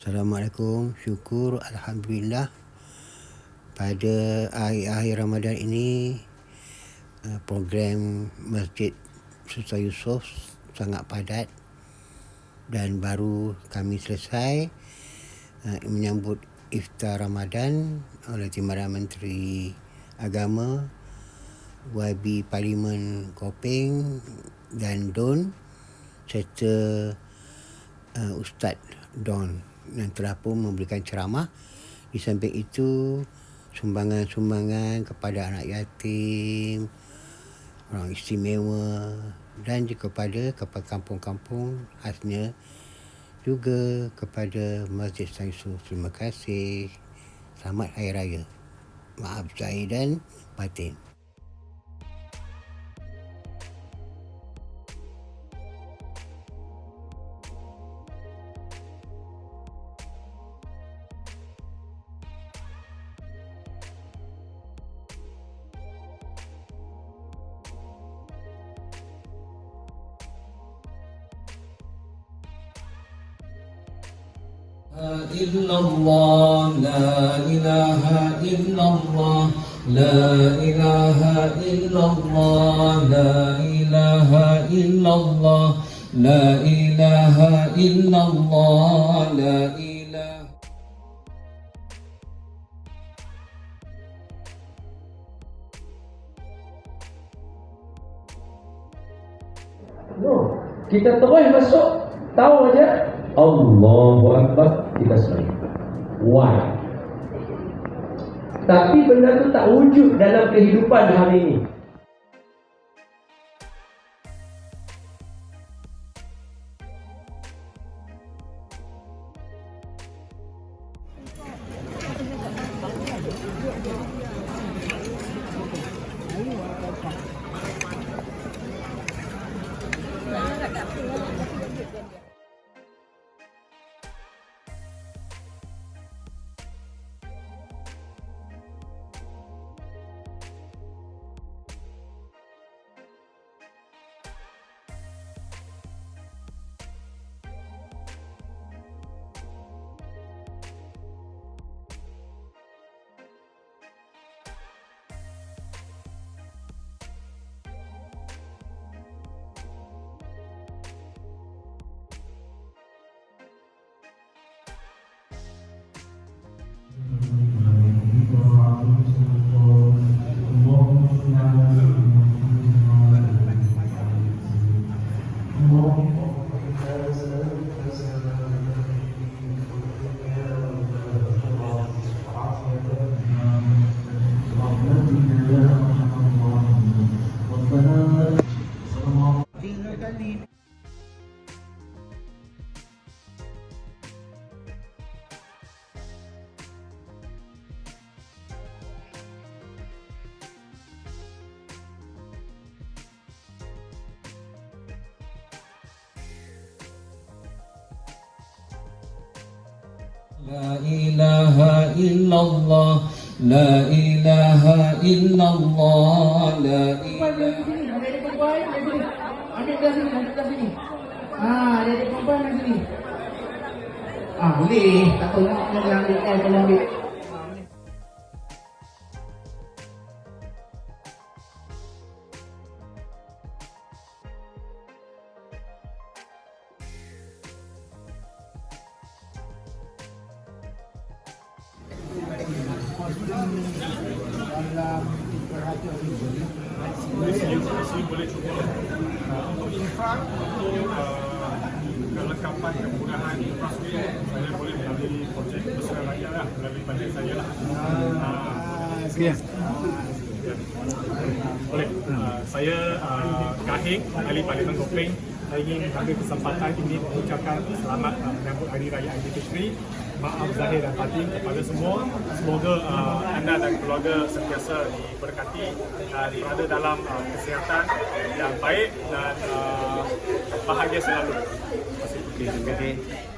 Assalamualaikum. Syukur Alhamdulillah pada akhir-akhir Ramadan ini uh, program Masjid Sultan Yusof sangat padat dan baru kami selesai uh, menyambut iftar Ramadan oleh Timbalan Menteri Agama YB Parlimen Kopeng dan Don serta uh, Ustaz Don yang telah pun memberikan ceramah. Di samping itu, sumbangan-sumbangan kepada anak yatim, orang istimewa dan juga kepada kepada kampung-kampung khasnya juga kepada Masjid Saisu. Terima kasih. Selamat Hari Raya. Maaf saya dan batin. إلا الله لا إله إلا الله لا إله إلا الله لا إله إلا الله لا إله إلا الله لا إله No. Kita terus masuk tahu aja Allahu Akbar kita selesai. Why? Tapi benda tu tak wujud dalam kehidupan hari ini. لا إله إلا الله لا إله إلا الله لا perempuan إله ada belah sini, belah sini. Ah, ada adik perempuan yang sini. Ah, boleh. Tak tahu nak nak ambil eh kalau ambil. Cuba uh, untuk infra untuk kelengkapan kemudahan infrastruktur saya uh, Kahing ahli Parlimen Kopeng. Saya ingin ambil kesempatan ini mengucapkan selamat uh, menyambut Hari Raya Aidilfitri. Maaf zahir dan batin kepada semua. Semoga uh, anda dan keluarga sentiasa diberkati dan berada dalam uh, kesihatan yang baik dan uh, bahagia selalu. Terima kasih. Terima kasih.